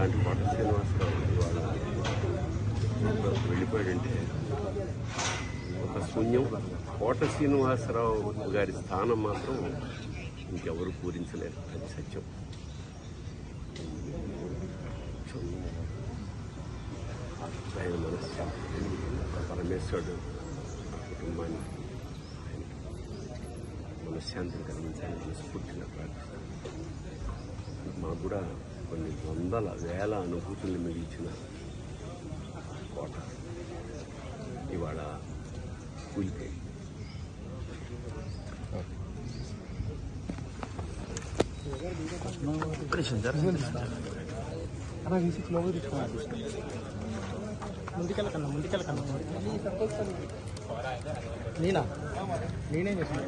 అలాంటి కోట శ్రీనివాసరావు వాళ్ళు వెళ్ళిపోయాడంటే ఒక శూన్యం. కోట శ్రీనివాసరావు గారి స్థానం మాత్రం ఇంకెవరు పూరించలేరు. అది సత్యం. ఆయన మనశ్శాంతి పరమేశ్వరుడు ఆ కుటుంబాన్ని మనశ్శాంతిని కలిగించాలని మనస్ఫూర్తిగా ప్రార్థిస్తాను మాకు కూడా కొన్ని వందల వేల అనుభూతుల్ని మిగిల్చిన కోట. ఇవాళ కూలిపోయి ముందుకెళ్ళకన్నా ముందుకెళ్ళకన్నా నేనా? నేనేం చేసిన